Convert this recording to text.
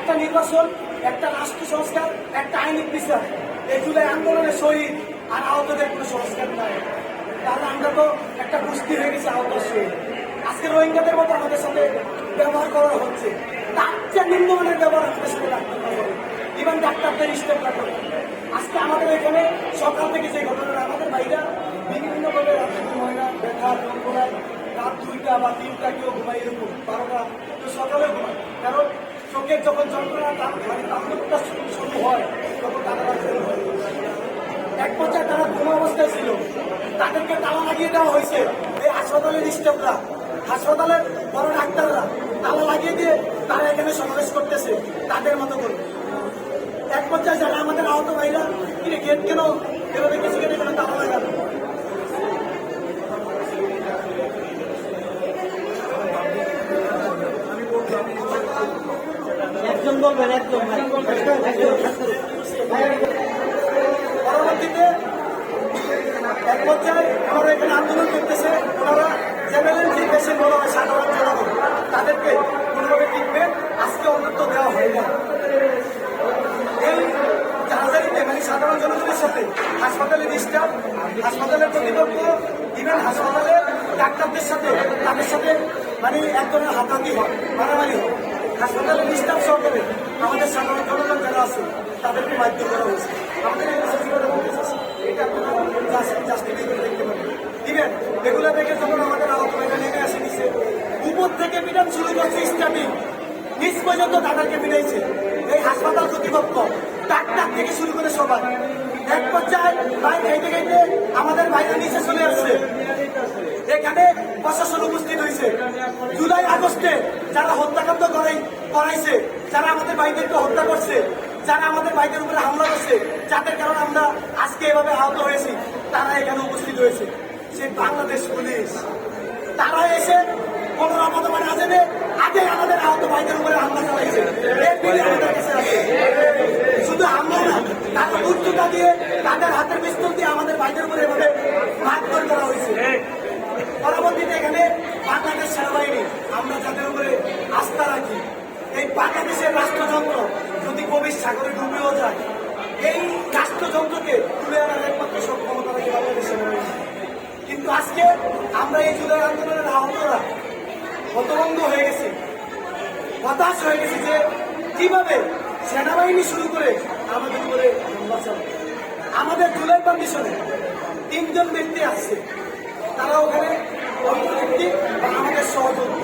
একটা নির্বাচন, একটা রাষ্ট্র সংস্কার, একটা আইনিক বিচার। এই জুলাই আন্দোলনের শহীদ আর আহতদের কোনো সংস্কার নাই। তাহলে আমরা তো একটা কুস্তি হয়ে গেছে আহত শহীদ। আজকে রোহিঙ্গাদের মতো আমাদের সাথে ব্যবহার করা হচ্ছে। তার চেয়ে নিম্নমানের ব্যবহার আমাদের সাথে রাখতে হবে। ইভেন ডাক্তারদের স্টেপ রাখতে আজকে আমাদের এখানে সকাল থেকে যে ঘটনাটা, আমাদের ভাইরা বিভিন্নভাবে রাত্রি মহিলা ব্যথা, যন্ত্রণায় রাত দুইটা বা তিনটা কেউ ঘুমাই এরকম বারোটা, তো সকালে ঘুমায়। কারণ চোখের যখন যন্ত্রণা, তার মানে শুরু হয়, তখন তারা এক পর্যায়ে তারা ঘুমা অবস্থায় ছিল। তাদেরকে তালা লাগিয়ে দেওয়া হয়েছে এই হাসপাতালের স্টাফরা। হাসপাতালের বড় ডাক্তাররা তালা লাগিয়ে দিয়ে তারা এখানে সমাবেশ করতেছে, তাদের মতো করে। এক পর্যায়ে যারা আমাদের আহত ভাইরা কিনে গেট কেন? এভাবে কিছু কেন তালা লাগানো? বলবেন একজন পরবর্তীতে এক পর্যায়ে ওনারা এখানে আন্দোলন করতেছে। ওনারা জেনারেল যে দেশে বড় হয় সাধারণ জনগণ, তাদেরকে কোনোভাবে ট্রিটমেন্ট আজকে অন্তত দেওয়া হয় না। এই জাহাজারিতে মানে সাধারণ জনগণের সাথে হাসপাতালের স্টাফ হাসপাতালের কর্তৃপক্ষ ইভেন হাসপাতালের ডাক্তারদের সাথে, তাদের সাথে মানে এক ধরনের হাতাহাতি হয়, মারামারি হয়। সহকারে আমাদের সাধারণ জনগণ যারা আছে, তাদেরকে বাধ্য করা হয়েছে। আমাদের এটা জাস্টিফাই করে দেখতে এগুলো দেখে যখন আমাদের আহত ভাইরা আসে নিচে, উপর থেকে বিধান শুরু করছে স্টাফিং নিচ পর্যন্ত তাদেরকে মিলাইছে এই হাসপাতাল কর্তৃপক্ষ, ডাক্তার থেকে শুরু করে সবাই। এক পর্যায়ে ভাই খাইতে খাইতে আমাদের বাইরে নিচে চলে আসছে। এখানে প্রশাসন উপস্থিত হয়েছে। জুলাই আগস্টে যারা হত্যাকাণ্ড করাই করাইছে, যারা আমাদের ভাইদেরকে হত্যা করছে, যারা আমাদের ভাইদের উপরে হামলা করছে, যাদের কারণে আমরা আজকে এভাবে আহত হয়েছি, তারা এখানে উপস্থিত হয়েছে। সেই বাংলাদেশ পুলিশ। তারা এসে কোনো রকম জেনে আগে আমাদের আহত ভাইদের উপরে হামলা চালাইছে। শুধু হামলা না, তারা উচ্চতা দিয়ে তাদের হাতের পিস্তল দিয়ে আমাদের ভাইদের উপরে এভাবে মারধর করা হয়েছে পরবর্তীতে এখানে বাংলাদেশ সেনাবাহিনী আমরা যাদের উপরে আস্থা রাখি এই বাংলাদেশের রাষ্ট্রযন্ত্র যদি গভীর সাগরে ডুবেও যায়, এই রাষ্ট্রযন্ত্রকে তুলে আনার একমাত্র সক্ষমতা রাখে বাংলাদেশ সেনাবাহিনী কিন্তু আজকে আমরা এই জুলাই আন্দোলনের আহতরা হতভঙ্গ হয়ে গেছি, হতাশ হয়ে গেছি যে কীভাবে সেনাবাহিনী শুরু করে আমাদের উপরে হামলা চালায় আমাদের জুলাই কন্ডিশনে তিনজন ব্যক্তি আসছে, তারা ওখানে অন্তর্ভুক্তি বা আমাদের সহযোগী।